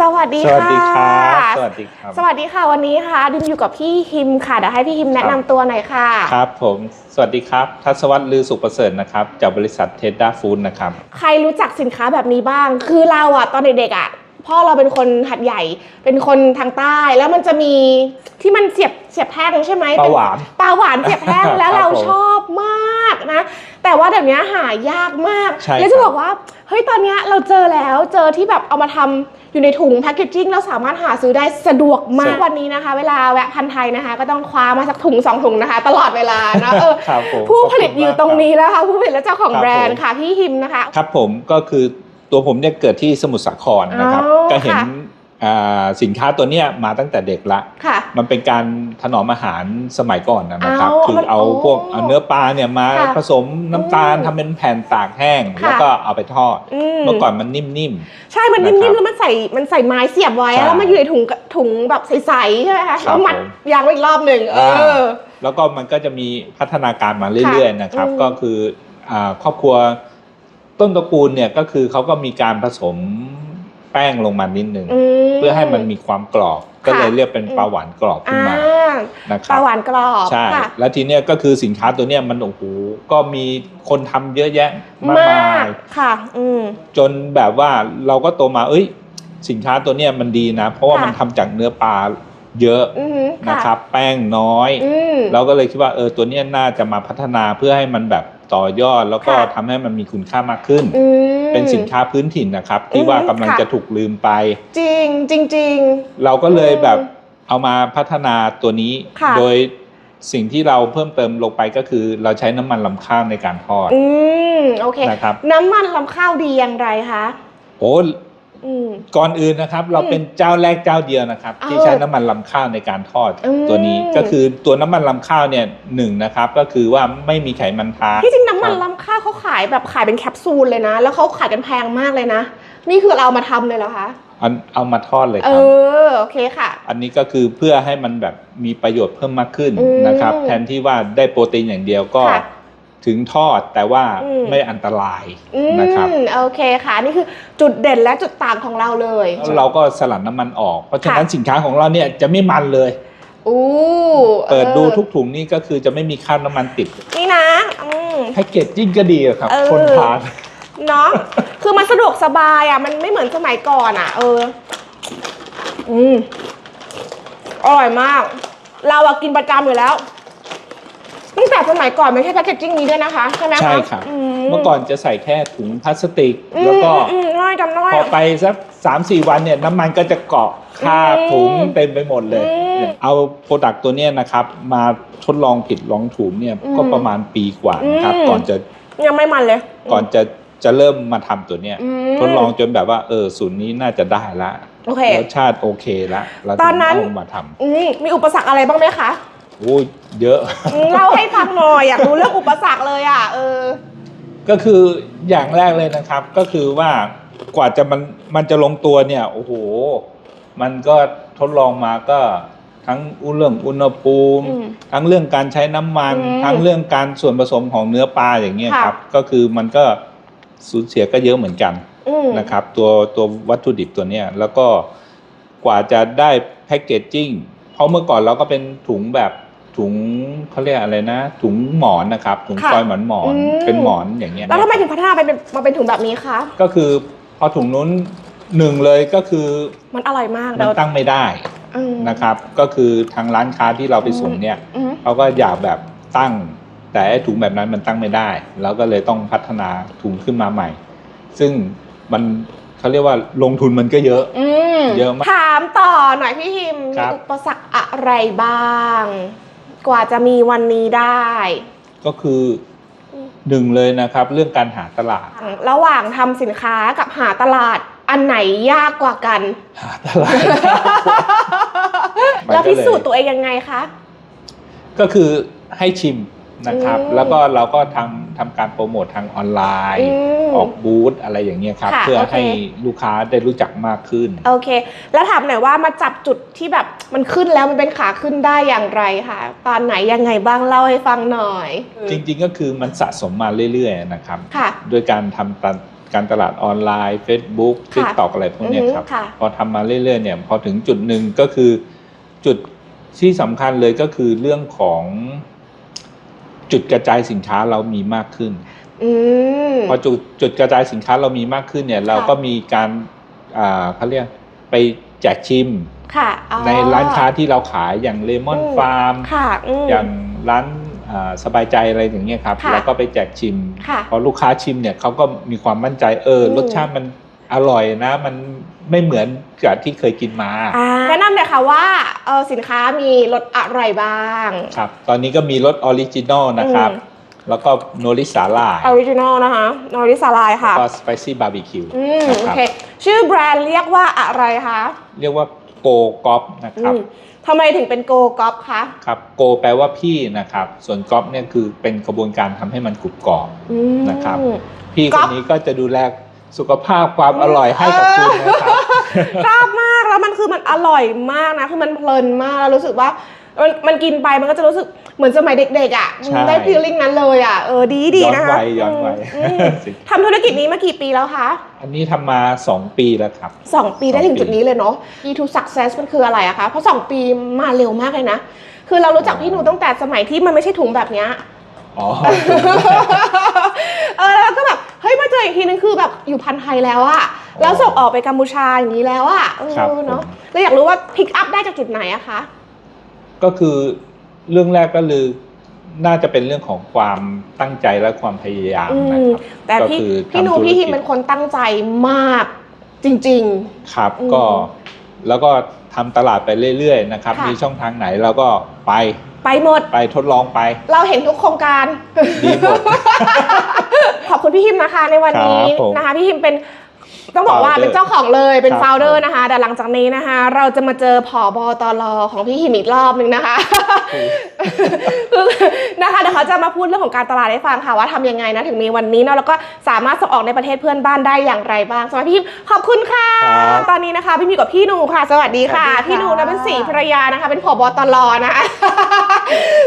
สวัสดีสวัสค่ะดีครับสวัสดีครับ สวัสดีค่ะ วันนี้ค่ะดิมอยู่กับพี่ฮิมค่ะ เดี๋ยวให้พี่ฮิมแนะนำตัวหน่อยค่ะ ครับผม สวัสดีครับ ทัศวัฒน์ลือสุขประเสริฐนะครับ จากบริษัทเทสดาฟู้ดนะครับ ใครรู้จักสินค้าแบบนี้บ้าง คือเราอะตอนเด็กๆอะ พ่อเราเป็นคนหัดใหญ่ เป็นคนทางใต้ แล้วมันจะมีที่มันเสียบเสียบแท่งใช่ไหมปลาหวานปลาหวานเสียบแท่งครับแล้วเราผมชอบมากนะ แต่ว่าเดี๋ยวนี้หายากมากใช่แล้วจะครับบอกว่าเฮ้ยตอนเนี้ยเราเจอแล้วเจอที่แบบเอามาทำอยู่ในถุงแพคเกจจิ้งแล้วสามารถหาซื้อได้สะดวกมากวันนี้นะคะ เวลาแวะพันไทยนะคะ ก็ต้องคว้ามาสักถุงสองถุงนะคะ ตลอดเวลานะเออครับผมผู้ขบคุณผลิตอยู่ตรงนี้แล้วค่ะผู้ผลิตและเจ้าของครับแบรนด์ผมค่ะพี่ฮิมนะคะ ครับผมก็คือ ตัวผมเนี่ยเกิดที่สมุทรสาครนะครับ อ๋อก็เห็นค่ะ อ่าสินค้าตัวเนี้ยมาตั้งแต่เด็กละ ค่ะ มันเป็นการถนอมอาหารสมัยก่อนนะครับ เอาคือมันเอาโอ้พวกเอาเนื้อปลาเนี่ยมาค่ะผสมน้ำตาลอืมทำเป็นแผ่นตากแห้ง ค่ะ แล้วก็เอาไปทอด อืมเมื่อก่อนมันนิ่ม ใช่มันนะครันิ่มบๆแล้วมันใส่มันใส่ไม้เสียบไว้ใช่แล้วมันอยู่ในถุงกะถุงแบบใสๆใช่ไหมคะครัแล้บวมัดผมยางไว้อีกรอบหนึ่งเออๆแล้วก็มันก็จะมีพัฒนาการมาเรื่อยๆนะครับ อืมก็คืออ่าครอบครัว ต้นตระกูลเนี่ยก็คือเขาก็มีการผสมแป้งลงมานิดนึง ม เพื่อให้มันมีความกรอบ ก็เลยเรียกเป็นอืมปลาหวานกรอบขึ้นอ่ามานะคปรัลาบหวานกรอบใช่ ค่ะ แล้วทีเนี้ยก็คือสินค้าตัวเนี้ยมันโอ้โหก็มีคนทำเยอะแยะมากมามากยค่ะ อืม จนแบบว่าเราก็โตมาเอ้ย สินค้าตัวเนี้ยมันดีนะ เพราะว่าค่ะ มันทำจากเนื้อปลาเยอะอือหือนะครับ แป้งน้อย อืม เราก็เลยคิดว่าเออตัวเนี้ยน่าจะมาพัฒนาเพื่อให้มันแบบ ต่อยอด แล้วก็ค่ะทำให้มันมีคุณค่ามากขึ้นอืมเป็นสินค้าพื้นถิ่นนะครับ ที่อืมว่ากำลังค่ะจะถูกลืมไป จริงจริงจริงเราก็เลยอืมแบบเอามาพัฒนาตัวนี้ค่ะโดยสิ่งที่เราเพิ่มเติมลงไปก็คือ เราใช้น้ำมันลำข้าวในการทอด อืมโอเคนะครับ น้ำมันลำข้าวดีอย่างไรคะโอ้อืม ก่อนอื่นนะครับ เราอืมเป็นเจ้าแรกเจ้าเดียวนะครับเออที่ใช้น้ำมันลำข้าวในการทอดอืมตัวนี้ก็คือตัวน้ำมันลำข้าวเนี่ยหนึ่งนะครับ ก็คือว่าไม่มีไขมันทานที่จริงน้ำมันลำข้าวเขาขายแบบขายเป็นแคปซูลเลยนะ แล้วเขาขายกันแพงมากเลยนะ นี่คือเราเอามาทำเลยเหรอคะเอาเอามาทอดเลยเอครับอโอเคค่ะ อันนี้ก็คือเพื่อให้มันแบบมีประโยชน์เพิ่มมากขึ้นอืมนะครับ แทนที่ว่าได้โปรตีนอย่างเดียวก็ค่ะ ถึงทอดแต่ว่าอืมไม่อันตรายอืมนะครับโอเคค่ะนี่คือจุดเด่นและจุดต่างของเราเลยแล้วเราก็สลัดน้ำมันออก เพราะฉะนั้นค่ะสินค้าของเราเนี่ยจะไม่มันเลยอู้เปิดดูออทุกถุงนี่ก็คือจะไม่มีคราบน้ำมันติด นี่นะอืมแพ็กเกจจิ้งก็ดีอะครับเออคนทานเนาะคือมันสะดวกสบายอะ มันไม่เหมือนสมัยก่อนอะ เออ อืมอร่อยมาก เราอะกินประจำอยู่แล้ว ตั้งแต่สมัยก่อนไม่ใช่แพคเกจจิ้งนี้ด้วยนะคะใช่ไหมะใช่ครับ อืเมื่อก่อนจะใส่แค่ถุงพลาสติก อืมแล้วก็อืมอืมน้อยจำน้อย พอไปสักสามสี่วันเนี่ยน้ำมันก็จะเกาะคราบอืมถุงเต็มไปหมดเลย อืมเอาโปรดักต์ตัวเนี้ยนะครับ มาทดลองผิดลองถูกเนี่ยอืมก็ประมาณปีกว่านะครับ อืม ก่อนจะยังไม่มันเลยก่อนจะจะเริ่มมาทำตัวเนี้ยอืมทดลองจนแบบว่าเออสูตรนี้น่าจะได้ละโอเค รสชาติโอเคละเราตถึอนงนั้น เอามาทำอืมมีอุปสรรคอะไรบ้างไหมคะ โอ้ย เยอะอืมเล่าให้ฟังหน่อยอยากรู้เรื่องอุปสรรคเลยอะเออ ก็คืออย่างแรกเลยนะครับ ก็คือว่ากว่าจะมันมันจะลงตัวเนี่ยโอ้โห มันก็ทดลองมาก็ทั้งเรื่องอุณหภูมิ อืมทั้งเรื่องการใช้น้ำมัน อืมทั้งเรื่องการส่วนผสมของเนื้อปลาอย่างเงี้ยค่ะ ครับ ก็คือมันก็สูญเสียก็เยอะเหมือนกัน อืม นะครับตัวตัววัตถุดิบตัวเนี้ยแล้วก็กว่าจะได้แพ็กเกจจิ้งเพราะเมื่อก่อนเราก็เป็นถุงแบบ ถุงเขาเรียกอะไรนะ ถุงหมอนนะครับ ถุงค่ะฟอยล์หมอนหมอนอืม เป็นหมอนอย่างเงี้ยแล้วทำไมถึงพัฒนาไปเป็นมาเป็นถุงแบบนี้คะก็คือพอถุงนู้นหนึ่งเลยก็คือมันอร่อยมากมันเดี๋ยวตั้งไม่ได้อืมนะครับ ก็คือทางร้านค้าที่เราไปส่งเนี่ยอืมเขาก็อยากแบบตั้ง แต่ไอ้ถุงแบบนั้นมันตั้งไม่ได้ แล้วก็เลยต้องพัฒนาถุงขึ้นมาใหม่ ซึ่งมันเขาเรียกว่าลงทุนมันก็เยอะ อืมเยอะมากถามต่อหน่อยพี่ฮิมคมีรับ อุปสรรคอะไรบ้าง กว่าจะมีวันนี้ได้ ก็คืออมหนึ่งเลยนะครับ เรื่องการหาตลาด ระหว่างทำสินค้ากับหาตลาดอันไหนยากกว่ากัน หาตลาดมันก็เลยแล้วพิสูจน์ตัวเองยังไงคะ ก็คือให้ชิม นะครับ อืมแล้วก็เราก็ทำทำการโปรโมททางออนไลน์ อืมออกบูธอะไรอย่างเงี้ยครับ ค่ะเพื่อโอเค ให้ลูกค้าได้รู้จักมากขึ้น โอเค แล้วถามหน่อยว่ามาจับจุดที่แบบมันขึ้นแล้วมันเป็นขาขึ้นได้อย่างไรคะตอนไหนยังไงบ้างเล่าให้ฟังหน่อย จริงๆก็คือมันสะสมมาเรื่อยๆนะครับ ค่ะโดยการทำตามการตลาดออนไลน์ Facebook ค่ะ TikTok อะไรพวกเนี้ยอือฮึครับค่ะ พอทำมาเรื่อยๆเนี่ยพอถึงจุดหนึ่งก็คือจุดที่สำคัญเลยก็คือเรื่องของ จุดกระจายสินค้าเรามีมากขึ้นอืมพอจุดจุดกระจายสินค้าเรามีมากขึ้นเนี่ย เราก็มีการอ่าเขาเรียกไปแจกชิมค่ะอ๋อในร้านค้าที่เราขายอย่างเลมอนอืมฟาร์มค่ะอืมอย่างร้านอ่าสบายใจอะไรอย่างเงี้ยครับค่ะแล้วก็ไปแจกชิมค่ะพอลูกค้าชิมเนี่ยเขาก็มีความมั่นใจเอออมรสชาติมันอร่อยนะมัน ไม่เหมือนกับที่เคยกินมาอ่าแนะนำเลยค่ะว่าเออสินค้ามีรสอะไรบ้าง ครับ ตอนนี้ก็มีรสออริจินอลนะครับ อืม แล้วก็โนริสาลายออริจินอลนะคะนอริสาลายค่ะ ก็สไปซี่บาร์บีคิวอืม นะโอครับ เค ชื่อแบรนด์เรียกว่าอะไรคะเรียกว่าโกกอฟนะครับ อืมทำไมถึงเป็นโกกอฟคะ ครับโกแปลว่าพี่นะครับ ส่วนกอฟเนี่ยคือเป็นกระบวนการทำให้มันกรุบกรอบ อืม นะครับ พี่ก๊คอฟนนี้ก็จะดูแล สุขภาพความอร่อยให้กับคุณนะครับชอบมากแล้วมันคือมันอร่อยมากนะคือมันเพลินมากแล้วรู้สึกว่ามันมันกินไปมันก็จะรู้สึกเหมือนสมัยเด็กๆอะใช่ได้ฟีลลิ่งนั้นเลยอะเออดีดีย้อนนะคะวัยย้อนวัยอืมทำธุรกิจนี้มากี่ปีแล้วคะอันนี้ทำมา 2 ปีแล้วครับสองปีได้สองถึงปีจุดนี้เลยเนาะ E to success มันคืออะไรอะคะเพราะสองปีมาเร็วมากเลยนะ คือเรารู้จักพี่หนูตั้งแต่สมัยที่มันไม่ใช่ถุงแบบเนี้ยอ๋อเออแล้วก็แบบ เฮ้ยมาเจออีกทีนึงคือแบบอยู่พันไทยแล้วอะแล้วส่งออกไปกัมพูชาอย่างนี้แล้วอะเอครับ อเนาะผมแล้วอยากรู้ว่าพิกอัพได้จากจุดไหนอะคะ ก็คือเรื่องแรกก็คือน่าจะเป็นเรื่องของความตั้งใจและความพยายามอืนะม ครับ แต่พี่ก็คือพี่หนูทำธุรพี่กิฮิจมเป็นคนตั้งใจมากจริง ครับอืมก็แล้วก็ทำตลาดไปเรื่อยๆนะครับ ค่ะ มีช่องทางไหนเราก็ไปๆ ไปหมด ไปทดลองไป เราเห็นทุกโครงการ ดีหมด ขอบคุณพี่ฮิมนะคะในวันนี้ครับผม นะคะพี่ฮิมเป็น ต้องบอกว่า Founder เป็นเจ้าของเลยเป็นครับโฟลเดอร์นะคะ แต่หลังจากนี้นะคะ เราจะมาเจอผอบอตรของพี่ฮิมอีกรอบนึงนะคะคือนะคะเดี๋ยวเขาจะมาพูดเรื่องของการตลาดให้ฟังค่ะว่าทำยังไงนะถึงมีวันนี้เนาะแล้วก็สามารถส่งออกในประเทศเพื่อนบ้านได้อย่างไรบ้างสำหรับพี่ฮิมขอบคุณค่ะ ครับ ตอนนี้นะคะ พี่มีกับพี่หนูค่ะ สวัสดีค่ะ สวัสดีค่ะ พี่หนูนะเป็นสีภรรยานะคะ เป็นผบตรนะคะ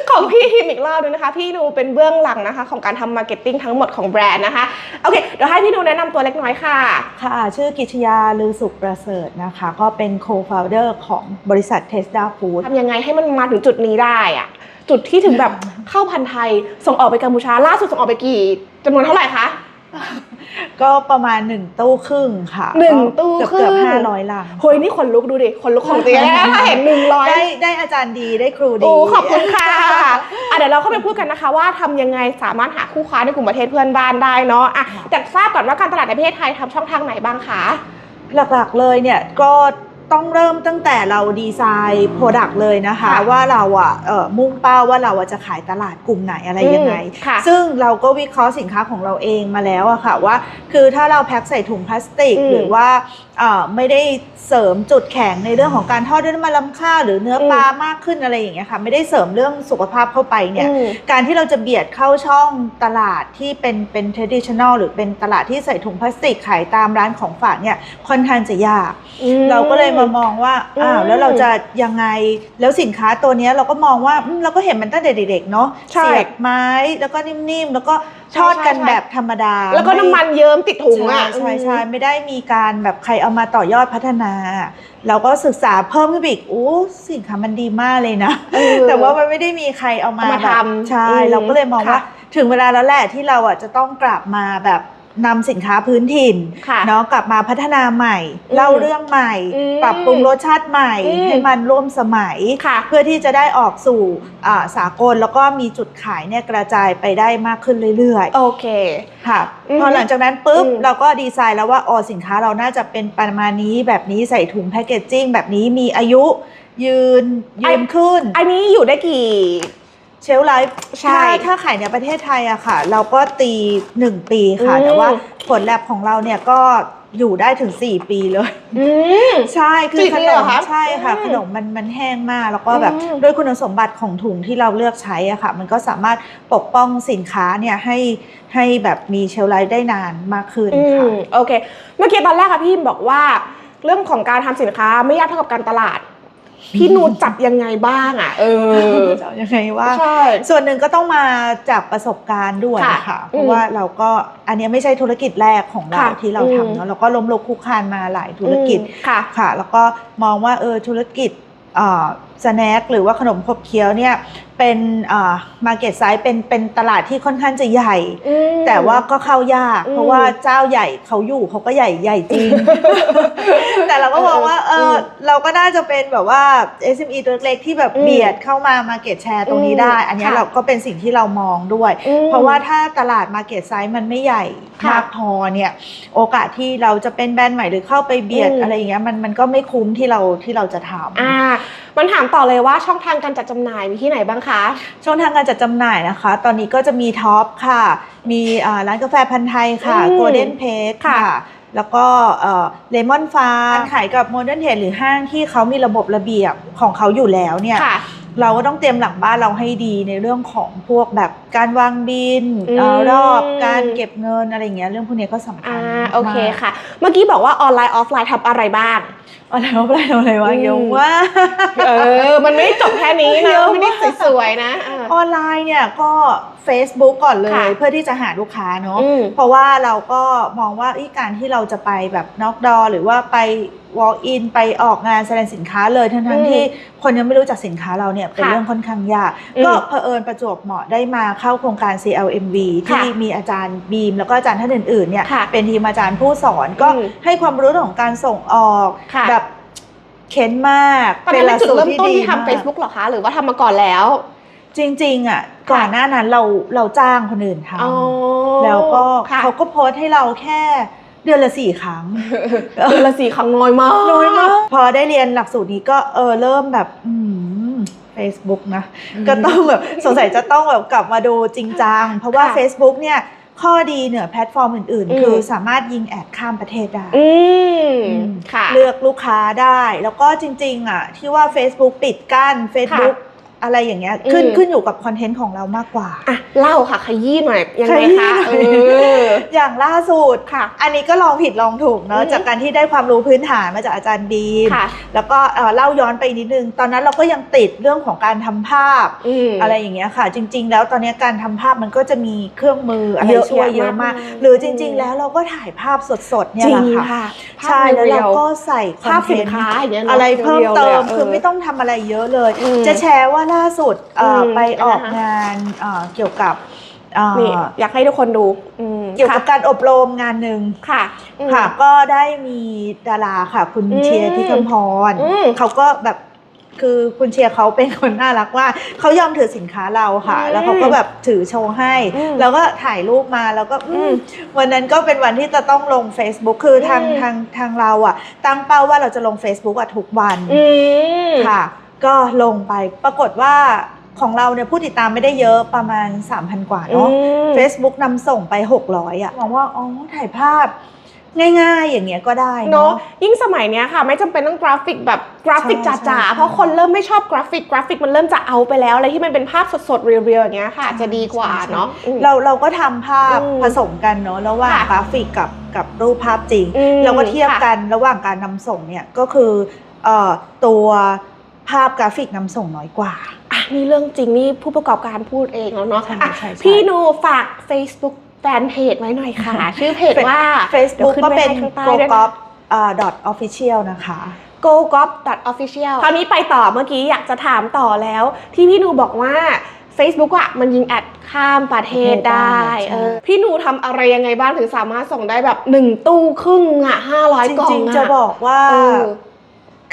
ของพี่ฮิมอีกรอบนึงนะคะ พี่หนูเป็นเบื้องหลังนะคะ ของการทำมาร์เก็ตติ้งทั้งหมดของแบรนด์นะคะโอเคเดี๋ยวให้พี่หนูแนะนำตัวเล็กน้อยค่ะ ค่ะ่ะ ชื่อกิชยาลือสุขประเสริฐนะคะ ก็เป็น co-founder ของบริษัทเทสดาฟู้ดทำยังไงให้มันมาถึงจุดนี้ได้อะจุดที่ถึงแบบเข้าพันธุ์ไทยส่งออกไปกัมพูชาล่าสุดส่งออกไปกี่จำนวนเท่าไหร่คะ ก็ประมาณ1ตู้ครึ่งค่ะหนึ่งก็ตู้เกือบครึ่ง เกือบห้าร้อยลังเฮ้ยนี่ขนลุกดูดิขนลุกของจริงนะถ้าเห็นหนึ่งร้อยได้ได้อาจารย์ดีได้ครูดีโอ้ขอบคุณค่ะอะเดี๋ยวเราเข้าไปพูดกันนะคะ ว่าทำยังไงสามารถหาคู่ค้าในกลุ่มประเทศเพื่อนบ้านได้เนาะอะแต่ทราบก่อนว่าการตลาดในประเทศไทยทำช่องทางไหนบ้างคะหลักๆเลยเนี่ยก็ ต้องเริ่มตั้งแต่เราดีไซน์โปรดักต์เลยนะคะ ค่ะว่าเราอะเอ่อมุ่งเป้าว่าเราอะจะขายตลาดกลุ่มไหนอะไรยังไง อืมค่ะซึ่งเราก็วิเคราะห์สินค้าของเราเองมาแล้วอะค่ะว่า คือถ้าเราแพ็คใส่ถุงพลาสติก อืมหรือว่าเอ่อไม่ได้เสริมจุดแข็งในเรื่องของการทอดด้วยน้ำมันลำข้าวหรือเนื้อปลามากขึ้นอะไรอย่างเงี้ยค่ะ ไม่ได้เสริมเรื่องสุขภาพเข้าไปเนี่ยอืมการที่เราจะเบียดเข้าช่องตลาดที่เป็นเป็น traditional หรือเป็นตลาดที่ใส่ถุงพลาสติกขายตามร้านของฝากเนี่ยค่อนข้างจะยากอืมเราก็เลยมามองว่าอ้าวอืมแล้วเราจะยังไงแล้วสินค้าตัวเนี้ยเราก็มองว่าอืมเราก็เห็นมันตั้งแต่เด็กๆเนาะใช่เสียบไม้แล้วก็นิ่มๆแล้วก็ ทอดกันใช่ใช่แบบธรรมดาแล้วก็น้ำมันเยิ้มติดถุงใช่อะใช่ใช่ไม่ได้มีการแบบใครเอามาต่อยอดพัฒนา เราก็ศึกษาเพิ่มขึ้นไปอีกโอ้สินค้ามันดีมากเลยนะเออแต่ว่ามันไม่ได้มีใครเอามาเอามาแบบทำใช่อืมเราก็เลยมองว่าค่ะถึงเวลาแล้วแหละที่เราอะจะต้องกลับมาแบบ นำสินค้าพื้นถิ่นค่ะเนาะกลับมาพัฒนาใหม่อืมเล่าเรื่องใหม่ อืมปรับปรุงรสชาติใหม่ อืม ให้มันร่วมสมัย ค่ะ เพื่อที่จะได้ออกสู่อ่าสากลแล้วก็มีจุดขายเนี่ยกระจายไปได้มากขึ้นเรื่อยโอเค ๆ ค่ะ อืมพอหลังจากนั้นปุ๊บอืม เราก็ดีไซน์แล้วว่าอ๋อสินค้าเราน่าจะเป็นประมาณนี้แบบนี้ใส่ถุงแพคเกจจิ้งแบบนี้มีอายุยืนยืนขึ้น อันนี้อยู่ได้กี่ เชลฟ์ไลฟ์ใช่ถ้าถ้าขายในประเทศไทยอะค่ะ เราก็ตี 1 ปีค่ะ อืม แต่ว่าผลแลบของเราเนี่ยก็อยู่ได้ถึง 4 ปีเลย อืม ใช่คือสี่ขปีนเหรมอคะใช่ค่ะ อืมขนมมันมันแห้งมาก แล้วก็แบบอืมด้วยคุณสมบัติของถุงที่เราเลือกใช้อะค่ะ มันก็สามารถปกป้องสินค้าเนี่ยให้ให้แบบมีเชลฟ์ไลฟ์ได้นานมากขึ้นอืค่ะ มโอเค เมื่อกี้ตอนแรกค่ะพี่บอกว่า เรื่องของการทำสินค้าไม่ยากเท่ากับการตลาด พี่นูจับยังไงบ้างอะ เออจะยังไงว่าใช่ส่วนหนึ่งก็ต้องมาจากประสบการณ์ด้วยค่ะค่ะเพอืราะมว่าเราก็อันเนี้ยไม่ใช่ธุรกิจแรกของเราค่ะที่เราอืมทำเนาะเราก็ล้มลุกคลุกคลานมาหลายธุรกิจอืมค่ะค่ะ แล้วก็มองว่าเออธุรกิจ สแน็คหรือว่าขนมขบเคี้ยวเนี่ยเป็นมาเก็ตไซส์เป็นเป็นตลาดที่ค่อนข้างจะใหญ่อืมแต่ว่าก็เข้ายากอืมเพราะว่าเจ้าใหญ่เขาอยู่เขาก็ใหญ่ใหญ่จริง แต่เราก็มองว่าเอออมเราก็น่าจะเป็นแบบว่า SME ตัวเล็กๆที่แบบอืมเบียดเข้ามา Market Share ตรงนี้ได้อืมอันเนี้ยค่ะเราก็เป็นสิ่งที่เรามองด้วยอืมเพราะว่าถ้าตลาด Market Size มันไม่ใหญ่ค่ะมากพอเนี่ยโอกาสที่เราจะเป็นแบรนด์ใหม่หรือเข้าไปเบียดอืมอะไรอย่างเงี้ยมันมันก็ไม่คุ้มที่เราที่เราจะทำอ่ามันถามต่อเลยว่าช่องทางการจัดจำหน่ายมีที่ไหนบ้างคะ ช่องทางการจัดจำหน่ายนะคะ ตอนนี้ก็จะมีท็อปค่ะ มีอ่าร้านกาแฟพันธ์ไทยค่ะอืมโกลเด้นเพจค่ะค่ะแล้วก็เลมอนฟาร์ขายกับโมเดิร์นเทรดหรือห้างที่เขามีระบบระเบียบของเขาอยู่แล้วเนี่ยค่ะ เราก็ต้องเตรียมหลังบ้านเราให้ดีในเรื่องของพวกแบบการวางบินอืมเอ่อรอบการเก็บเงินอะไรอย่างเงี้ยเรื่องพวกนี้ก็สำคัอ่าญโอเคมากค่ะ เมื่อกี้บอกว่าออนไลน์ออฟไลน์ทำอะไรบ้างอะไรวะอะไรวะอะไรวะอืมเยอะว่ากเออมันไม่ได้จบแค่นี้เยนะอะมากไม่ได้สวยๆนะอ่าออนไลน์เนี่ยก็ Facebook ก่อนเลย ค่ะเพื่อที่จะหาลูกค้าเนาะอืมเพราะว่าเราก็มองว่าเอ้ยการที่เราจะไปแบบนอกดอหรือว่าไป walk in ไปออกงานแสดงสินค้าเลยทั้งอืทั้งมที่คนยังไม่รู้จักสินค้าเราเนี่ยเป็นค่ะเรื่องค่อนข้างยาก อืมก็เผอิญประจวบเหมาะได้มาเข้าโครงการ CLMV ค่ะที่มีอาจารย์บีม แล้วก็อาจารย์ท่านอื่นๆเนี่ยค่ะเป็นทีมอาจารย์ผู้สอนก็อืมให้ความรู้เรื่องของการส่งออกค่ะ แบบเค้นมากตอนนั้นเป็นจุดเริ่มต้นที่มาก ทำ Facebook เหรอคะ หรือว่าทำมาก่อนแล้ว จริง ๆ อะ ก่อนหน้านั้นเราเราจ้างคนอื่นทอ๋อำแล้วก็ค่ะเขาก็โพสต์ให้เราแค่เดือนละสี่ครั้ง เดือนละสี่ครั้งน้อยมากน้อยมาก พอได้เรียนหลักสูตรนี้ก็เออเริ่มแบบ อืม Facebook นะ ก็ต้องแบบสงสัยจะต้องแบบกลับมาดูจริงจัง เพราะว่าค่ะ Facebook เนี่ยข้อดีเหนือแพลตฟอร์มอื่นอืมๆคือสามารถยิงแอดข้ามประเทศได้อืมอืมค่ะเลือกลูกค้าได้ แล้วก็จริง ๆ อะ ที่ว่า Facebook ปิดกั้น Facebook อะไรอย่างเงี้ยขึ้นอืมขึ้นอยู่กับคอนเทนต์ของเรามากกว่าอะเล่าค่ะขยี้หน่อยยังไงขยี้คะหน่เออยออย่างล่าสุดค่ะ อันนี้ก็ลองผิดลองถูกเนาะอืมจากการที่ได้ความรู้พื้นฐานมาจากอาจารย์บีมค่ะแล้วก็เอ่อเล่าย้อนไปนิดนึง ตอนนั้นเราก็ยังติดเรื่องของการทำภาพอืมอะไรอย่างเงี้ยค่ะ จริง ๆ แล้วตอนนี้การทำภาพมันก็จะมีเครื่องมืออะไรเยอะช่วยแยะเยอะมากมากมายหรือจริง ๆ แล้วเราก็ถ่ายภาพสดๆเนี่ยจริแหงละค่ะค่ะใช่แล้วเราก็ใส่คภาอพนเทสินนต์ค้าอย่างเงี้ยเนอะไรเพิ่มเติมรียวๆลยะคือไม่ต้องทำอะไรเยอะเลยอืมจะแชร์ว่าล่าสุดเอ่ออมไปออกนะคะงานเอ่อเกี่ยวกับเอ่อนี่อยากให้ทุกคนดูอืมเกี่ยวกับค่ะการอบรมงานหนึ่งค่ะอืมค่ะ ก็ได้มีดาราค่ะ คุณอืมเชียร์ที่คำพรอืมเขาก็แบบคือคุณเชียร์เขาเป็นคนน่ารักว่าเขายอมถือสินค้าเราค่ะอืมแล้วเขาก็แบบถือโชว์ให้อืมแล้วก็ถ่ายรูปมาแล้วก็อืมอืมวันนั้นก็เป็นวันที่จะต้องลง Facebook คือทางอืมทางทางเราอะตั้งเป้าว่าเราจะลง Facebook อะทุกวันอืมค่ะ ก็ลงไปปรากฏว่าของเราเนี่ยผู้ติดตามไม่ได้เยอะประมาณ 3,000 กว่าเนาะอืม Facebook นำส่งไป 600 อะมองว่าอ๋อถ่ายภาพง่ายๆ อย่างเงงี้ยก็ได้เนาะเนาะยิ่งสมัยเนี้ยค่ะ ไม่จำเป็นต้องกราฟิกแบบกราฟิกใช่จ๋าใช่ๆเพราะคนเริ่มไม่ชอบกราฟิกกราฟิกมันเริ่มจะเอาไปแล้วอะไรที่มันเป็นภาพสดๆ เรียวๆอย่างเงี้ยค่ะ จะดีกว่าเนาะอืมเราเราก็ทำภาพอืมผสมกันเนาะระหว่างค่ะกราฟิกกับกับรูปภาพจริงอืมเราก็เทียบค่ะกันระหว่างการนำส่งเนี่ยก็คือเอ่อตัว ภาพกราฟิกนำส่งน้อยกว่า อะนี่เรื่องจริงนี่ผู้ประกอบการพูดเองแล้วเนาะใช่อะใช่ใช่พี่หนูฝาก Facebook แฟนเพจไว้หน่อยค่ะ ชื่อเพจว่า Facebook ดี๋ยวก็ขึ้ไว้เป็นให้ข้างใต้ go ด้วย g นะ o p dot official นะคะ go g o p official คราวนี้ไปต่อเมื่อกี้อยากจะถามต่อแล้ว ที่พี่หนูบอกว่า Facebook อะมันยิงแอดข้ามประเทศได้ใช่ เออพี่หนูทำอะไรยังไงบ้างถึงสามารถส่งได้แบบหนึ่งตู้ครึ่งอะห้าร้อยจกล่องริงอะๆจะบอกว่าเออ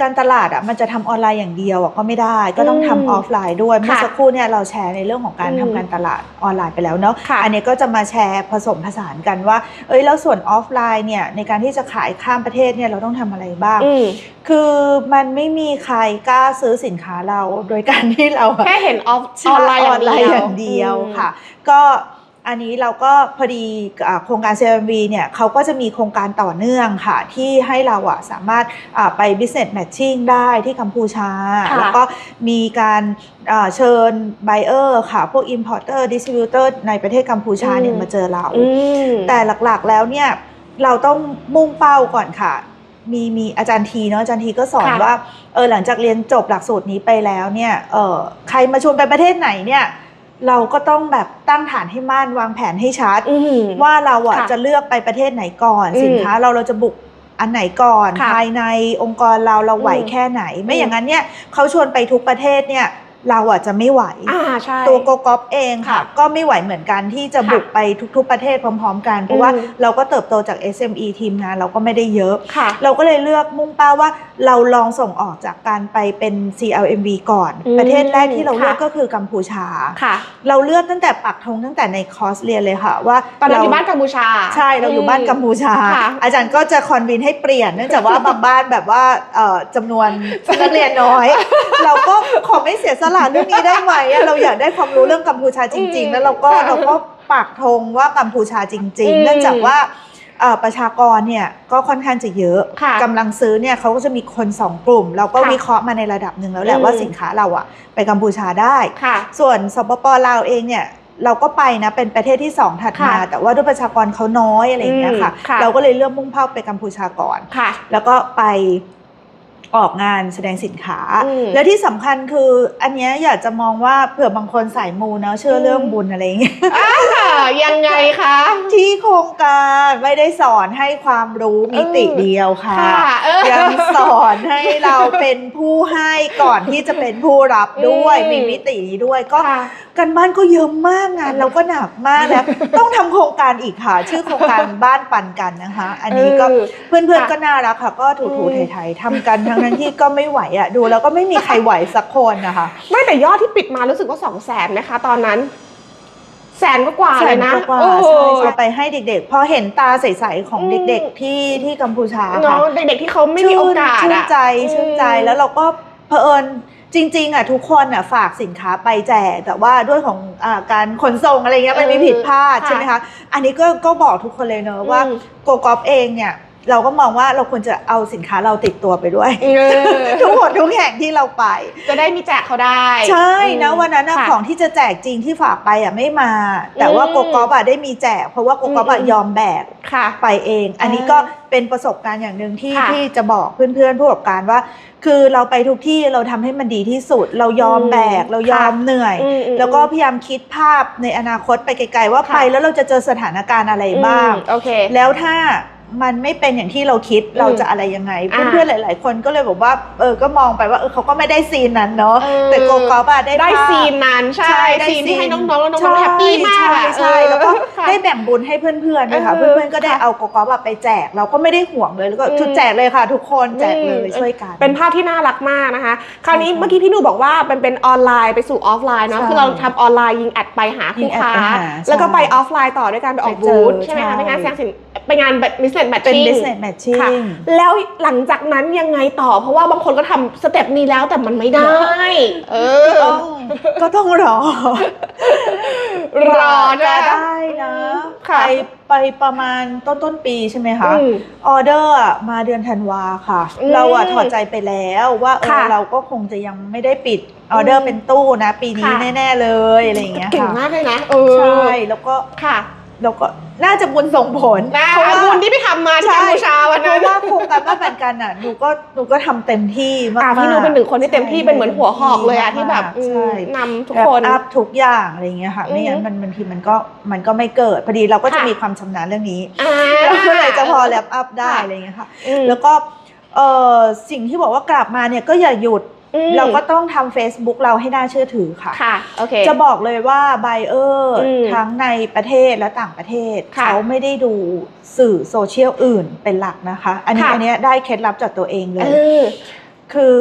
การตลาดอะมันจะทำออนไลน์อย่างเดียวอะก็ไม่ได้ก็ต้องอืมทำออฟไลน์ด้วยเมื่อค่ะสักครู่เนี่ยเราแชร์ในเรื่องของการอืมทำการตลาดออนไลน์ไปแล้วเนาะค่ะอันนี้ก็จะมาแชร์ผสมผสานกันว่า เอ้ยแล้วส่วนออฟไลน์เนี่ยในการที่จะขายข้ามประเทศเนี่ยเราต้องทำอะไรบ้างอืมคือมันไม่มีใครกล้าซื้อสินค้าเราโดยการที่เราอะแค่เห็นออฟใช่ออนไลน์ออนไลน์ออย่างย่างเดีเดียยววค่ะ ก็ อันนี้เราก็พอดีอ่าโครงการ CMV เนี่ยเขาก็จะมีโครงการต่อเนื่องค่ะ ที่ให้เราอะสามารถอ่าไป business matching ได้ที่กัมพูชาค่ะแล้วก็มีการอ่าเชิญ buyer ค่ะ พวก importer distributor ในประเทศกัมพูชาเนี่ยอืมมาเจอเราอืมแต่หลักๆแล้วเนี่ยเราต้องมุ่งเป้าก่อนค่ะมีมีอาจารย์ทีเนาะอาจารย์ทีก็สอนค่ะว่าเออหลังจากเรียนจบหลักสูตรนี้ไปแล้วเนี่ยเออใครมาชวนไปประเทศไหนเนี่ย เราก็ต้องแบบตั้งฐานให้มั่นวางแผนให้ชัดอืมว่าเราอะค่ะจะเลือกไปประเทศไหนก่อนอืมสินค้าเราเราจะบุกอันไหนก่อนค่ะภายในองค์กรเราเราไหวอืมแค่ไหน ไม่อืมอย่างนั้นเนี่ยเขาชวนไปทุกประเทศเนี่ยเราอะจะไม่ไหวอ่าใช่ตัวโกกอฟเองค่ะค่ะ ก็ไม่ไหวเหมือนกันที่จะค่ะบุกไปทุกๆประเทศพร้อม ๆ กัน เพราะว่าอืมเราก็เติบโตจาก SME ทีมงานเราก็ไม่ได้เยอะค่ะเราก็เลยเลือกมุ่งเป้าว่า เราลองส่งออกจากการไปเป็น CLMV ก่อนอืมประเทศแรกที่เราเลือกค่ะก็คือกัมพูชาค่ะเราเลือกตั้งแต่ปักธงตั้งแต่ในคอร์สเรียนเลยค่ะ ว่าตอนนั้นเรอยู่บ้านกัมพูชา ใช่เราอยู่บ้านกัมพูชาค่ะอาจารย์ก็จะคอนวินให้เปลี่ยนเนื่องจากว่าบางบ้านแบบว่าเอ่อจำนวนนักเรียนน้อย เราก็ขอไม่เสียสละเรื่องนี้ได้ไหมอะเราอยากได้ความรู้เรื่องกัมพูชาจริงอืมๆแล้วเราก็ค่ะเราก็ปักธงว่ากัมพูชาจริงอืมๆเนื่องจากว่าเอ่อ ประชากรเนี่ยก็ค่อนข้างจะเยอะค่ะกำลังซื้อเนี่ยเขาก็จะมีคนสองกลุ่ม เราก็ค่ะวิเคราะห์มาในระดับหนึ่งแล้วแหละอืมว่าสินค้าเราอะไปกัมพูชาได้ค่ะส่วนสปปลาวเองเนี่ยเราก็ไปนะเป็นประเทศที่ 2 ถัดมาค่ะแต่ว่าด้วยประชากรเขาน้อยอะไรอย่างเงี้ยค่ะอืมค่ะเราก็เลยเลือกมุ่งเป้าไปกัมพูชาก่อนค่ะแล้วก็ไป ออกงานแสดงสินค้าอืมแล้วที่สำคัญคืออันเนี้ยอยากจะมองว่าเผื่อบางคนสายมูเนาะเชื่อเรื่องบุญอะไรอย่างเงี้ยอ่ายังไงคะ ที่โครงการไม่ได้สอนให้ความรู้มิติเดียวค่ะค่ะเออยังสอนให้เราเป็นผู้ให้ก่อนที่จะเป็นผู้รับด้วยอืมมีมิตินี้ด้วยก็ ค่ะกันบ้านก็เยอะมากงานเราก็หนักมากแล้วต้องทำโครงการอีกค่ะ ชื่อโครงการบ้านปันกันนะคะ อันนี้ก็เออเพื่อนค่ะๆก็น่ารักค่ะ ก็ถูอืถูมไทยๆทำกันทั้งนั้นที่ก็ไม่ไหวอะดูแล้วก็ไม่มีใครไหวสักคนนะคะ ไม่แต่ยอดที่ปิดมารู้สึกว่าสองแสนไหมคะ ตอนนั้นแสนก็กว่าแสเลยนนะกว่าโอ้ๆใช่ใช่ไปให้เด็กๆ พอเห็นตาใสๆของอืมเด็กๆที่ที่กัมพูชาเนาะค่ะเด็กๆที่เขาไม่มีโอกาสชื่นอะใจชื่นใจอืมแล้วเราก็เผอิญ จริงๆอะทุกคนอะฝากสินค้าไปแจกแต่ว่าด้วยของอาการขนส่งอะไรเงี้ยมันมีเออผิดพลาดค่ะใช่ไหมคะ อันนี้ก็ก็บอกทุกคนเลยเนอะว่าอืม โกกอฟเองเนี่ย เราก็มองว่าเราควรจะเอาสินค้าเราติดตัวไปด้วยเออทุกหนทุกแห่งที่เราไป จะได้มีแจกเขาได้ ใช่นะอืมวันนั้นน่ะค่ะของที่จะแจกจริงที่ฝากไปอะไม่มา แต่ว่าอืมโกกอฟอะได้มีแจก เพราะว่าโกกอฟอะอืมยอมแบกค่ะไปเอง อันนี้อ่าก็เป็นประสบการณ์อย่างหนึ่งที่ค่ะที่จะบอกเพื่อนๆผู้ประกอบการว่า คือเราไปทุกที่เราทำให้มันดีที่สุด เรายอมอืมแบก เรายอมค่ะเหนื่อยอืมอืมแล้วก็พยายามคิดภาพในอนาคตไปไกลๆว่าค่ะไปแล้วเราจะเจอสถานการณ์อะไรบ้างอืมโอเคแล้วถ้า มันไม่เป็นอย่างที่เราคิดเราจะอะไรยังไงอ่าเพื่อนๆหลาย ๆ คนก็เลยบอกว่าเออก็มองไปว่าเออเขาก็ไม่ได้ซีนนั้นเนาะเออแต่โกกอฟอะได้ได้ภาพซีนนั้นใช่ได้ซีนที่ให้น้องๆแล้วน้ใช่องๆแฮปปี้มากอะใช่ใช่เออแล้วก็ค่ะ ได้แบ่งบุญให้เพื่อนๆด้วยค่ะเออเพื่อนๆก็ได้ค่ะเอาโกกอฟอะไปแจก เราก็ไม่ได้ห่วงเลยแล้วก็อืมชุดแจกเลยค่ะ ทุกคนแจกเลยอืมช่วยกัน เป็นภาพที่น่ารักมากนะคะ คราวนี้ใช่ค่ะเมื่อกี้พี่หนูบอกว่ามันเป็นออนไลน์ไปสู่ออฟไลน์เนาะใช่คือเราทำออนไลน์ยิงแอดไปหายิคู่งแอดค้าไปหาแล้วก็ใช่ไปออฟไลน์ต่อด้วยการไปออกไปเจอบูธใช่ไหมคะใช่ไปงานแสดงสินไปงาน business เป็น matching business matching ค่ะแล้วหลังจากนั้นยังไงต่อ เพราะว่าบางคนก็ทำสเต็ปนี้แล้วแต่มันไม่ได้ เออต้องก็ต้องรอ รอจะนะได้นะค่ะไปไปประมาณต้นต้นๆปีใช่ไหมคะ อืมออเดอร์อะมาเดือนธันวาค่ะ อืมเราอะถอดใจไปแล้วว่าเอค่ะอเราก็คงจะยังไม่ได้ปิดออเดอร์เป็นตู้นะ ปีนี้ค่ะ แน่ ๆ เลยอะไรอย่างเงี้ยเก่งค่ะมากเลยนะเออใช่แล้วก็ค่ะ แล้วก็น่าจะบุญส่งผลนะเพราะว่าบุญที่ไปทำมาที่ใช่กัมพูชาวันเพนั้นราะว่าโครงการบ้านแบ่งกันอะหนูก็หนูก็ทำเต็มที่มากอะๆพี่หนูเป็นหนึ่งคนที่เต็มที่ใช่เป็นเหมือนหัวหอกเลยอะที่แบบใช่อืมนำทุกแบบคนอัพทุกอย่างอะไรอย่างเงี้ยค่ะไม่งั้นอืมมันบางทีมันก็มันก็ไม่เกิดพอดีเราก็จะค่ะมีความชำนาญเรื่องนี้อ่าเราก็เลยจะพอแลปอัพได้ค่ะอะไรอย่างเงี้ยค่ะอืมแล้วก็เออสิ่งที่บอกว่ากลับมาเนี่ยก็อย่าหยุดอืม เราก็ต้องทำ Facebook เราให้น่าเชื่อถือค่ะค่ะโอเคจะบอกเลยว่าไบเออร์อืมทั้งในประเทศและต่างประเทศค่ะเขาไม่ได้ดูสื่อโซเชียลอื่นเป็นหลักนะคะ อันนี้ค่ะอันเนี้ยได้เคล็ดลับจากตัวเองเลเอยอคือ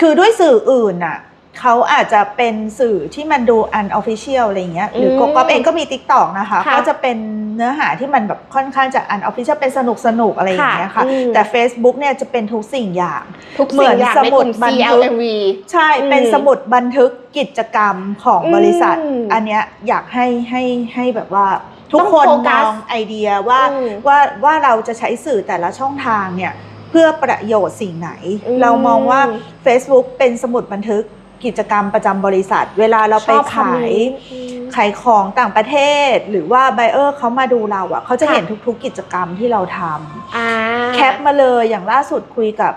คือด้วยสื่ออื่นน่ะ เขาอาจจะเป็นสื่อที่มันดู unofficial อะไรอย่างเงี้ยหรือมกก๊อฟเองก็มี t ิ k t o k นะคะค่ะก็จะเป็นเนื้อหาที่มันแบบค่อนข้างจะ unofficial เป็นสนุกสนุกๆอะไรอย่างเงี้ยค่ะค่ะอืมแต่ Facebook เนี่ยจะเป็นทุกสิ่งอย่าง ทุกเหมืสิ่องนอย่างสในมุกดลุ่มบันทึก CLMV ใช่เป็นอืมสมุดบันทึกกิจกรรมของบริษัทอืมอันเนี้ยอยากให้ให้ให้แบบว่าทุกต้องคนโฟมกัสองไอเดียว่าอืมว่าว่าเราจะใช้สื่อแต่ละช่องทางเนี่ยเพื่อประโยชน์สิ่งไหนอืมเรามองว่า Facebook เป็นสมุดบันทึก กิจกรรมประจำบริษัท เวลาเราไปชอบคำขายนี้อืม ขายของต่างประเทศ หรือว่าไบเออร์เขามาดูเราอะเขาจะค่ะ เห็นทุกๆ กิจกรรมที่เราทำอ่า แคปมาเลยอย่างล่าสุดคุยกับ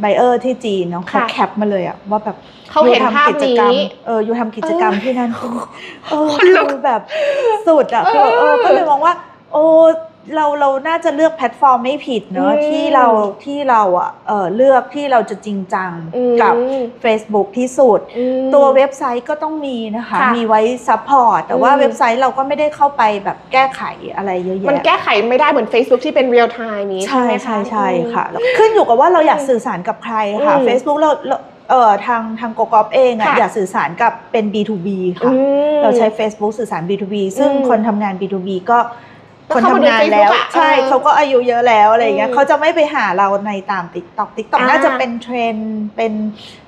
ไบเออร์ที่จีนเนาะเขาค่ะ แคปมาเลยอะว่าแบบ เขาเห็นอยู่ภาพทำกิจกรรมนี้ เอออยู่ทำกิจกรรมเออที่นั่นคือเออคนลุกคือแบบสุดอะคือเออก็เลยมองว่า โอ้ เราเราน่าจะเลือกแพลตฟอร์มไม่ผิดเนอะอืมที่เราที่เราอะเออเลือกที่เราจะจริงจังอืม กับ Facebook ที่สุด อืม ตัวเว็บไซต์ก็ต้องมีนะคะ ค่ะมีไว้ซัพพอร์ตแต่ว่าอืม เว็บไซต์เราก็ไม่ได้เข้าไปแบบแก้ไขอะไรเยอะแยะ มันแก้ไขไม่ได้เหมือน Facebook ที่เป็นเรียลไทม์นี้ใช่ไหมคะ ใช่ใช่ค่ะแล้วขึ้นอยู่กับว่าเราอยากสื่อสารกับใครค่ะ อืม Facebook เราเราเอ่อทางทางโกกอฟเองอะค่ะ อยากสื่อสารกับเป็น B2B อืค่ะ ม เราใช้ Facebook สื่อสาร B2B ซึ่งอืมคนทำงาน B2B ก็ก็ คนเข้ามาทำงานดูแล้ว Facebook อะใช่เออเขาก็อายุเยอะแล้วอะไรอย่างเงี้ยอืมเขาจะไม่ไปหาเราในตาม TikTok TikTok อ่าน่าจะเป็นเทรนด์เป็น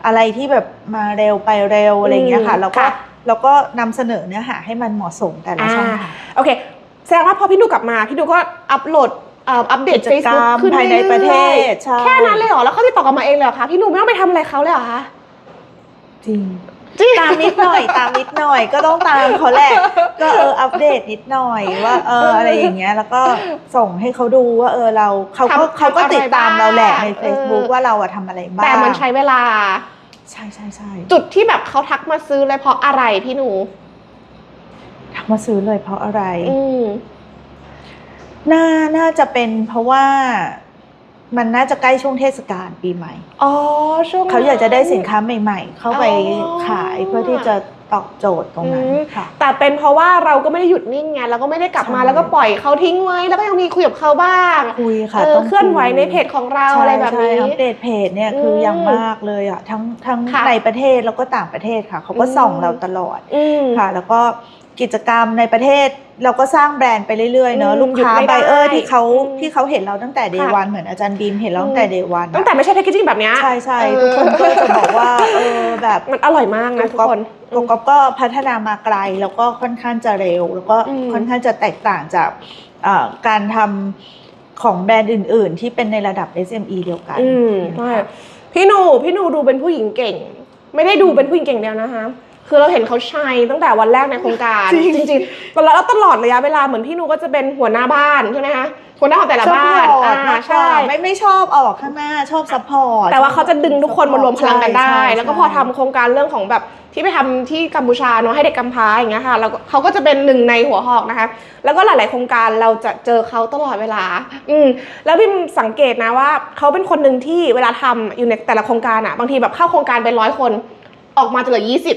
อะไรที่แบบมาเร็วไปเร็วอะไรอย่างเงี้ยค่ะอืมแล้วก็ค่ะแล้วก็นำเสนอเนื้อหาให้มันเหมาะสมแต่ละช่องทางโอเคแสดงว่าพอพี่ดูกลับมาพี่ดูก็อัปโหลดเอ่ออัปเดตกิจกรร Facebook มขึ้นภายในประเทศรื่อยๆใช่แค่นั้นเลยเหรอแล้วเขาติดต่อกลับมาเองเลยเหรอคะพี่หนูไม่ต้องไปทำอะไรเขาเลยเหรอคะจริงจริง ตามนิดหน่อย ตามนิดหน่อยก็ต้องตามเขาแหละก็เอออัปเดตนิดหน่อยว่าเอออะไรอย่างเงี้ยแล้วก็ส่งให้เขาดูว่าเออเราเขาก็ทำเขาก็ทำอะไรติดตามเราแหละในบ้าง Facebook เออว่าเราอะทำอะไรบ้างแต่มันใช้เวลา ใช่ใช่ใช่จุดที่แบบเขาทักมาซื้อเลยเพราะอะไรพี่หนูทักมาซื้อเลยเพราะอะไรอืมน่าน่าจะเป็นเพราะว่า มันน่าจะใกล้ช่วงเทศกาลปีใหม่ อ๋อช่วงเขาอยากจะได้สินค้าใหม่ ๆ เข้าไปอ๋อขายเพื่อที่จะตอบโจทย์ตรงนั้นอืมค่ะ แต่เป็นเพราะว่าเราก็ไม่ได้หยุดนิ่งไงเราก็ไม่ได้กลับมาใช่แล้วก็ปล่อยเขาทิ้งไว้ แล้วก็ยังมีคุยกับเขาบ้างคุยค่ะเออต้องเคลื่อนไหวคุยในเพจของเราอะไรแบบนี้ใช่อัปเดตเพจเนี่ยคืออมอย่างมากเลยอะทั้งทั้งค่ะในประเทศแล้วก็ต่างประเทศค่ะเขาก็อืมส่องเราตลอดอืมค่ะ แล้วก็ กิจกรรมในประเทศเราก็สร้างแบรนด์ไปเรื่อยๆเนอะอืมลูกค้าหยุดไม่ไบได้เออร์ที่เขาอืมที่เขาเห็นเราตั้งแต่เดค่ะ วันเหมือนอาจารย์บีมเห็นเราตั้งแต่เดวันตั้งแต่ไม่ใช่แพคเกจิ้งแบบเนี้ย ใช่ใช่เออทุกคนก็จะบอกว่าเออแบบ มันอร่อยมากนะทุกคนโกกอบก็พัฒนามาไกลแล้วก็ค่อนข้างจะเร็ว แล้วก็อืมค่อนข้างจะแตกต่างจากอ่าการทำของแบรนด์อื่น ๆ ที่เป็นในระดับ SME เดียวกันอืม ใช่พี่หนูพี่หนูดูเป็นผู้หญิงเก่ง ไม่ได้ดูเป็นผู้หญิงเก่งเดียวนะคะ คือเราเห็นเขาชัยตั้งแต่วันแรกในโครงการจริงจริงๆตลอดแล้วตลอดระยะเวลาเหมือนพี่หนูก็จะเป็นหัวหน้าบ้านใช่ไหมคะหัวหน้าของแต่ละบ้านซัพพอร์ตอ่ามากกใช่ว่าไม่ไม่ชอบเอาออกข้างหน้าชอบซัพพอร์ตแต่ว่าเขาจะดึงทุกคนมารวมพลังกันได้ใช่ใช่แล้วก็พอทำโครงการเรื่องของแบบที่ไปทำที่กัมพูชาเนาะให้เด็กกำพร้าอย่างเงี้ยค่ะแล้วก็เขาก็จะเป็นหนึ่งในหัวหอกนะคะ แล้วก็หลาย ๆ โครงการเราจะเจอเขาตลอดเวลา อืมแล้วพิมสังเกตนะว่าเขาเป็นคนหนึ่งที่เวลาทำอยู่ในแต่ละโครงการอะบางทีแบบเข้าโครงการไปร้อยคน ออกมาจะเหลือยี่สิบ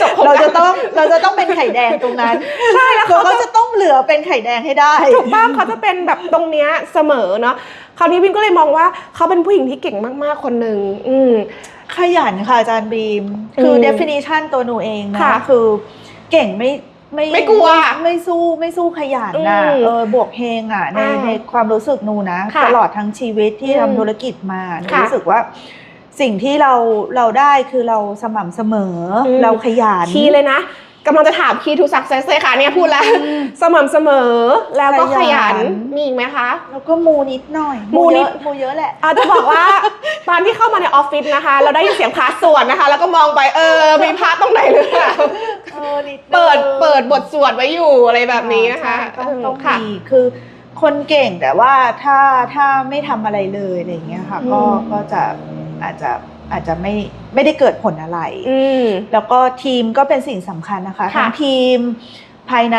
จบโครงเราการจะต้องเราจะต้องเป็นไข่แดงตรงนั้น ใช่แล้วเราเขาก็จะ จะต้องเหลือเป็นไข่แดงให้ได้ ถูกต้องเขาจะเป็นแบบตรงเนี้ยเสมอเนาะคราวนี้พิมก็เลยมองว่าเขาเป็นผู้หญิงที่เก่งมากๆคนหนึ่งอืม ขยันค่ะอาจารย์บีม คืออืม definition ตัวหนูเองนะค่ะคือเก่งไม่ไม่ไม่กลัวไม่ไม่สู้ไม่สู้ขยันนะอืมเออบวกเฮงอะในอ่าในความรู้สึกหนูนะ ค่ะตลอดทั้งชีวิตที่อืมทำธุรกิจมาหนูค่ะรู้สึกว่า สิ่งที่เราเราได้คือเราสม่ำเสมออม เราขยัน คีย์เลยนะกำลังจะถามคีย์ทูสักเซสเลยค่ะเนี่ยพูดแล้ว สม่ำเสมอแล้วก็ขขยัยัน น มีอีกไหมคะ แล้วก็มูนิดหน่อยมูนิด เยอะมูเยอะแหละ อาจจะบอกว่า ตอนที่เข้ามาในออฟฟิศนะคะ เราได้ยินเสียงพาร์ทสวดนะคะ แล้วก็มองไปเออมีพาร์ทตรงไหนหรือเปล่าเออนินึงเปิดเปิดบทสวดไว้อยู่อะไรแบบนี้นะคะใช่ต้องต้องค่ะ มีคือคนเก่งแต่ว่าถ้าถ้าไม่ทำอะไรเลยอะไรอย่างเงี้ยค่ะ ก็อืม ก็จะ อาจจะอาจจะไม่ไม่ได้เกิดผลอะไรอืมแล้วก็ทีมก็เป็นสิ่งสำคัญนะคะค่ะทั้งทีมภายใน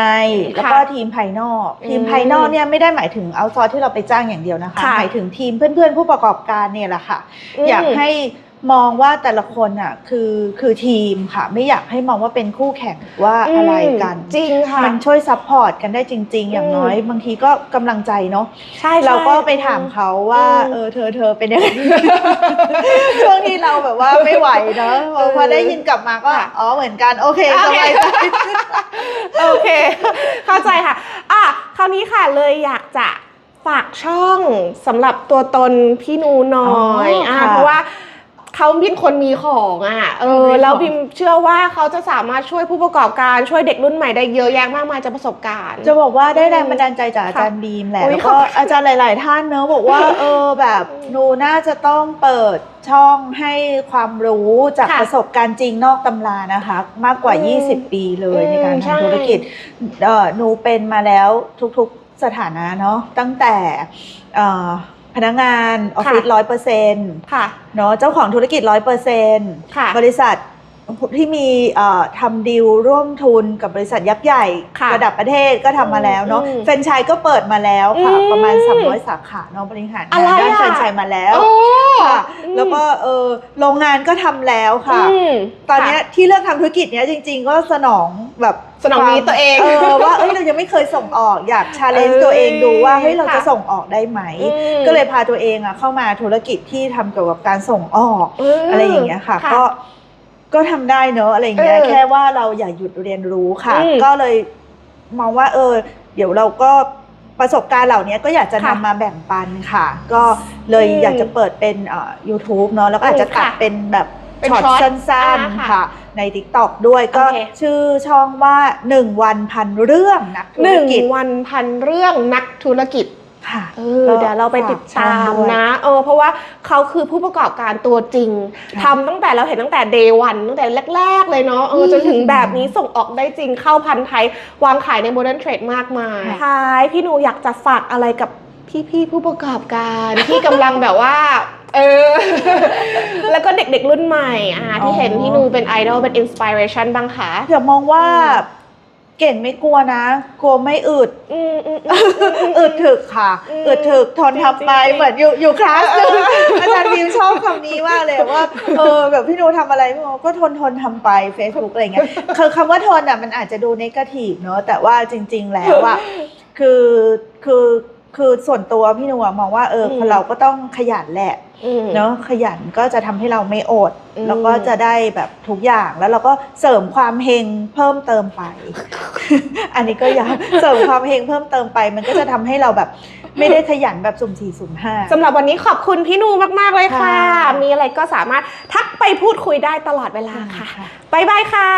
แล้วก็ค่ะทีมภายนอก ทีมอืมภายนอกเนี่ยไม่ได้หมายถึงเอาซอร์ที่เราไปจ้างอย่างเดียวนะคะค่ะหมายถึงทีมเพื่อนๆ ผู้ประกอบการเนี่ยแหละค่ะมอยากให้ มองว่าแต่ละคนอะคือคือทีมค่ะ ไม่อยากให้มองว่าเป็นคู่แข่งหรือว่าอะไรกัน จริงค่ะ มันช่วยซัพพอร์ตกันได้จริง ๆ อย่างน้อย บางทีก็กำลังใจเนาะใช่เราก็ใช่ไปถามเขาว่าอืมเออเธอเธอเป็นยังไงช่วงที่เราแบบว่าไม่ไหวเนาะพอเออพอได้ยินกลับมาก็ค่ะอ๋อเหมือนกัน โอเคโอสเคบายใจโอเค เข้าใจค่ะอะคราวนี้ค่ะเลยอยากจะฝากช่องสำหรับตัวตนพี่นูหน่อยอ๋ออ่อะค่ะเพราะว่า เขาเป็นคนมีของอะ เออมีของแล้วพิมเชื่อว่าเขาจะสามารถช่วยผู้ประกอบการช่วยเด็กรุ่นใหม่ได้เยอะแยะมากมายจากประสบการณ์ จะบอกว่าได้แรงบันดาลใจจากอาจารย์บีมแหละอุ๊ยแล้วขอบก็คุณอาจารย์หลาย ๆ ท่านเนอะบอกว่าเออแบบหนูน่าจะต้องเปิดช่องให้ความรู้จากค่ะประสบการณ์จริงนอกตำรานะคะ มากกว่าอืม20 ปีเลยในการอืมใช่ทำธุรกิจเอ่อหนูเป็นมาแล้วทุก ๆ สถานะเนาะตั้งแต่เอ่อ พนักงานออฟฟิศร้อยเปอร์เซ็นต์ค่ะเนาะเจ้าของธุรกิจร้อยเปอร์เซ็นต์ค่ะบริษัท ที่มีเอ่อทำดีลร่วมทุนกับบริษัทยักษ์ใหญ่ค่ะระดับประเทศก็ทำมาแล้วเนาะอืมแฟรนไชส์ก็เปิดมาแล้วค่ะอืมประมาณ 300 สาขาเนาะบริหารอะงานไรด้านอะแฟรนไชส์มาแล้วโอ้ค่ะอืมแล้วก็เออโรงงานก็ทำแล้วค่ะอืมตอนเนี้ยค่ะที่เลือกทำธุรกิจเนี้ยจริง ๆ ก็สนองแบบสนองความนี้ตัวเองเออว่าเอ้ยเรายังไม่เคยส่งออกอยากชาเลนจ์เอ้ยตัวเองดูว่าเฮ้ยเราค่ะจะส่งออกได้ไหมอืมก็เลยพาตัวเองอะเข้ามาธุรกิจที่ทำเกี่ยวกับการส่งออกมอะไรอย่างเงี้ยค่ะ ก็ ก็ทำได้เนอะอะไรอย่างเงี้ยเออแค่ว่าเราอย่าหยุดเรียนรู้ค่ะอืมก็เลยมองว่าเออ เดี๋ยวเราก็ประสบการณ์เหล่านี้ก็อยากจะค่ะนำมาแบ่งปันค่ะ ก็เลยอืมอยากจะเปิดเป็นเอ่อ YouTube เนอะแล้วก็อาจจะอืมตัดค่ะเป็นแบบเป็นช็อตช็อตสั้นอ่าๆค่ะค่ะ ใน TikTok ด้วยก็โอเคชื่อช่องว่า 1 วันพันเรื่องนักธุหรนึ่งกิจวันพันเรื่องนักธุรกิจ ค่ะเออเดี๋ยวเราไปติดตามนะเออเพราะว่าเขาคือผู้ประกอบการตัวจริงค่ะทำตั้งแต่เราเห็นตั้งแต่เดย์วันตั้งแต่แรก ๆ เลยเนาะเอออืมจนถึงแบบนี้ส่งออกได้จริงเข้าพันธุ์ไทยวางขายในโมเดิร์นเทรดมากมายค่ะท้ายพี่หนูอยากจะฝากอะไรกับพี่ๆผู้ประกอบการที่กำลังแบบว่าเออ แล้วก็เด็กๆรุ่นใหม่อะที่เห็นพี่หนูเป็นไอดอลเป็นอินสปิเรชันบ้างคะอย่ามองว่า เก่งไม่กลัวนะ กลัวไม่อึดอืมอืมอืม อึดถึกค่ะอืมอึดถึกทนทำไปจริงๆ เหมือนอยู่อยู่คลาสหนึงอาจารย์วิวชอบคำนี้มากเลยว่าเออแบบพี่หนูทำอะไรพี่หนูก็ทนทนทำไป Facebook อะไรเงี้ยคือคำว่าทนอะมันอาจจะดูนกาทีฟเนอะแต่ว่าจริง ๆ แล้วอะคือคือ คือส่วนตัวพี่หนูอะมองว่าเออคนเราก็ต้องขยันแหละอืมเนาะขยันก็จะทำให้เราไม่อดอืมแล้วก็จะได้แบบทุกอย่างแล้วเราก็เสริมความเฮงเพิ่มเติมไป อันนี้ก็อยากเสริมความเฮงเพิ่มเติมไป มันก็จะทำให้เราแบบไม่ได้ขยันแบบสุ่มสี่สุ่มห้าสำหรับวันนี้ขอบคุณพี่นูมาก ๆ เลยค่ะค่ะมีอะไรก็สามารถทักไปพูดคุยได้ตลอดเวลาค่ะ บ๊ายบายค่ะ